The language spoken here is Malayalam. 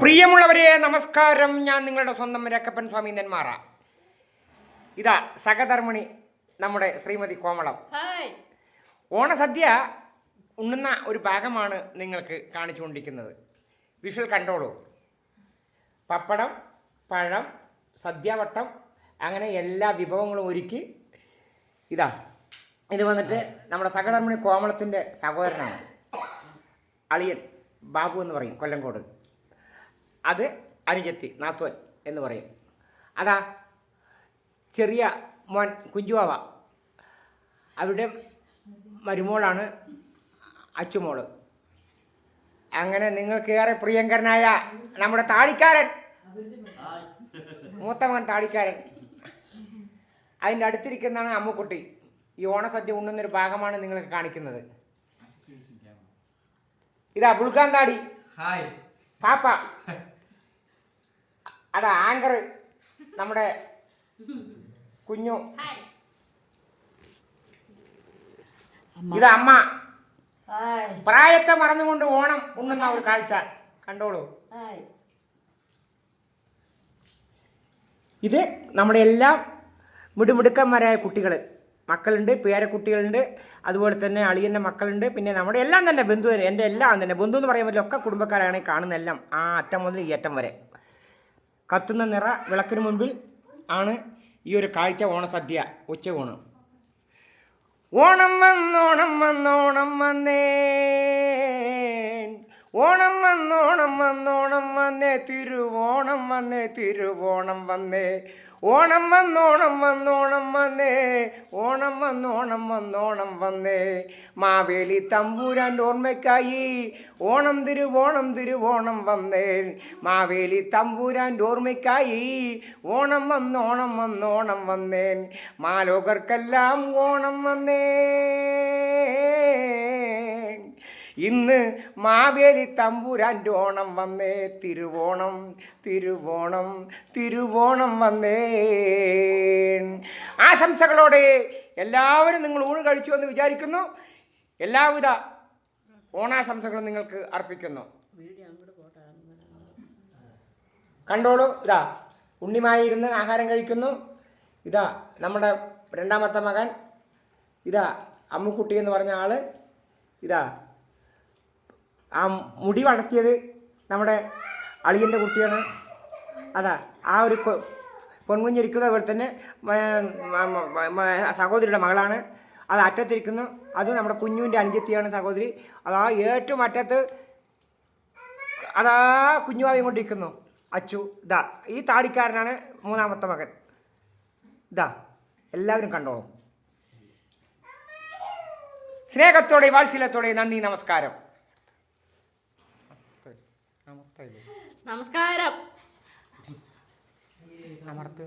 പ്രിയമുള്ളവരെ നമസ്കാരം. ഞാൻ നിങ്ങളുടെ സ്വന്തം രക്കപ്പൻ സ്വാമി നെന്മാറ. ഇതാ സഹധർമ്മിണി നമ്മുടെ ശ്രീമതി കോമളം. ഓണസദ്യ ഉണ്ണുന്ന ഒരു ഭാഗമാണ് നിങ്ങൾക്ക് കാണിച്ചുകൊണ്ടിരിക്കുന്നത്. വിഷ്വൽ കണ്ടോളൂ. പപ്പടം പഴം സദ്യവട്ടം അങ്ങനെ എല്ലാ വിഭവങ്ങളും ഒരുക്കി. ഇതാ ഇത് വന്നിട്ട് നമ്മുടെ സഹധർമ്മിണി കോമളത്തിന്റെ സഹോദരനാണ്. അളിയൻ. ബാബു എന്ന് പറയും കൊല്ലങ്കോട്. അത് അനുജത്തി നാത്തോൻ എന്ന് പറയും. അതാ ചെറിയ മോൻ കുഞ്ചുവാവ. അവരുടെ മരുമോളാണ് അച്ചുമോൾ. അങ്ങനെ നിങ്ങൾക്ക് ഏറെ പ്രിയങ്കരനായ നമ്മുടെ താടിക്കാരൻ മൂത്ത മകൻ താടിക്കാരൻ അതിന്റെ അടുത്തിരിക്കുന്നതാണ് അമ്മുക്കുട്ടി. ഈ ഓണസദ്യ ഉണ്ണുന്നൊരു ഭാഗമാണ് നിങ്ങൾക്ക് കാണിക്കുന്നത്. ഇതാ താടി ഹായ്. പാപ്പ. അടാ ആങ്കർ നമ്മുടെ കുഞ്ഞു. ഇത് അമ്മ. ഹായ്. പ്രായത്തെ മറന്നുകൊണ്ട് ഓണം ഉണ്ണുന്ന ഒരു കാഴ്ച. കണ്ടോളൂ. ഹായ്. ഇത് നമ്മുടെ എല്ലാം മിടുമിടുക്കന്മാരായ കുട്ടികൾ മക്കളുണ്ട് പേരക്കുട്ടികളുണ്ട് അതുപോലെ തന്നെ അളിയന്റെ മക്കളുണ്ട് പിന്നെ നമ്മുടെ എല്ലാം തന്നെ ബന്ധു എന്റെ എല്ലാം തന്നെ. ബന്ധു എന്ന് പറയാൻ പറ്റില്ല ഒക്കെ കുടുംബക്കാരാണ് കാണുന്ന എല്ലാം. ആ അറ്റം മുതൽ ഈ അറ്റം വരെ. കത്തുന്ന നിറ വിളക്കിന് മുൻപിൽ ആണ് ഈ ഒരു കാഴ്ച ഓണസദ്യ ഉച്ചയൂണ് ഓണം വന്നോണം വന്നോണം വന്നേ ഓണം വന്നോണം വന്നോണം വന്നേ തിരുവോണം വന്നേ തിരുവോണം വന്നേ. ഓണം വന്നോണം വന്നോണം വന്നേ ഓണം വന്നോണം വന്നോണം വന്നേ. മാവേലി തമ്പൂരാന്റെ ഓർമ്മയ്ക്കായി ഓണം തിരുവോണം തിരുവോണം വന്നേ. മാവേലി തമ്പൂരാന്റെ ഓർമ്മയ്ക്കായി ഓണം വന്നോണം വന്നോണം വന്നേൻ മാലോകർക്കെല്ലാം ഓണം വന്നേ. ഇന്ന് മാവേലി തമ്പുരാന്റെ ഓണം വന്നേ തിരുവോണം തിരുവോണം തിരുവോണം വന്നേ. ആശംസകളോടെ എല്ലാവരും നിങ്ങൾ ഊണ് കഴിച്ചു എന്ന് വിചാരിക്കുന്നു. എല്ലാവിധ ഓണാശംസകളും നിങ്ങൾക്ക് അർപ്പിക്കുന്നു. കണ്ടോളൂ ഇതാ ഉണ്ണിമായി ഇരുന്ന് ആഹാരം കഴിക്കുന്നു. ഇതാ നമ്മുടെ രണ്ടാമത്തെ മകൻ ഇതാ അമ്മുക്കുട്ടി എന്ന് പറഞ്ഞ ആൾ. ഇതാ ആ മുടി വളർത്തിയത് നമ്മുടെ അളിയന്റെ കുട്ടിയാണ്. അതാ ആ ഒരു പൊൻകുഞ്ഞിരിക്കുന്ന പോലെ തന്നെ സഹോദരിയുടെ മകളാണ്. അത് അറ്റത്തിരിക്കുന്നു. അത് നമ്മുടെ കുഞ്ഞുവിന്റെ അനുജത്തിയാണ് സഹോദരി. അതാ ഏറ്റവും അറ്റത്ത് അതാ കുഞ്ഞുവായും കൊണ്ടിരിക്കുന്നു. അച്ചു ഇതാ ഈ താടിക്കാരനാണ് മൂന്നാമത്തെ മകൻ. ദാ എല്ലാവരും കണ്ടോളൂ സ്നേഹത്തോടെ വാത്സല്യത്തോടെ നന്ദി നമസ്കാരം. നമസ്കാരം. അമർത്ത്.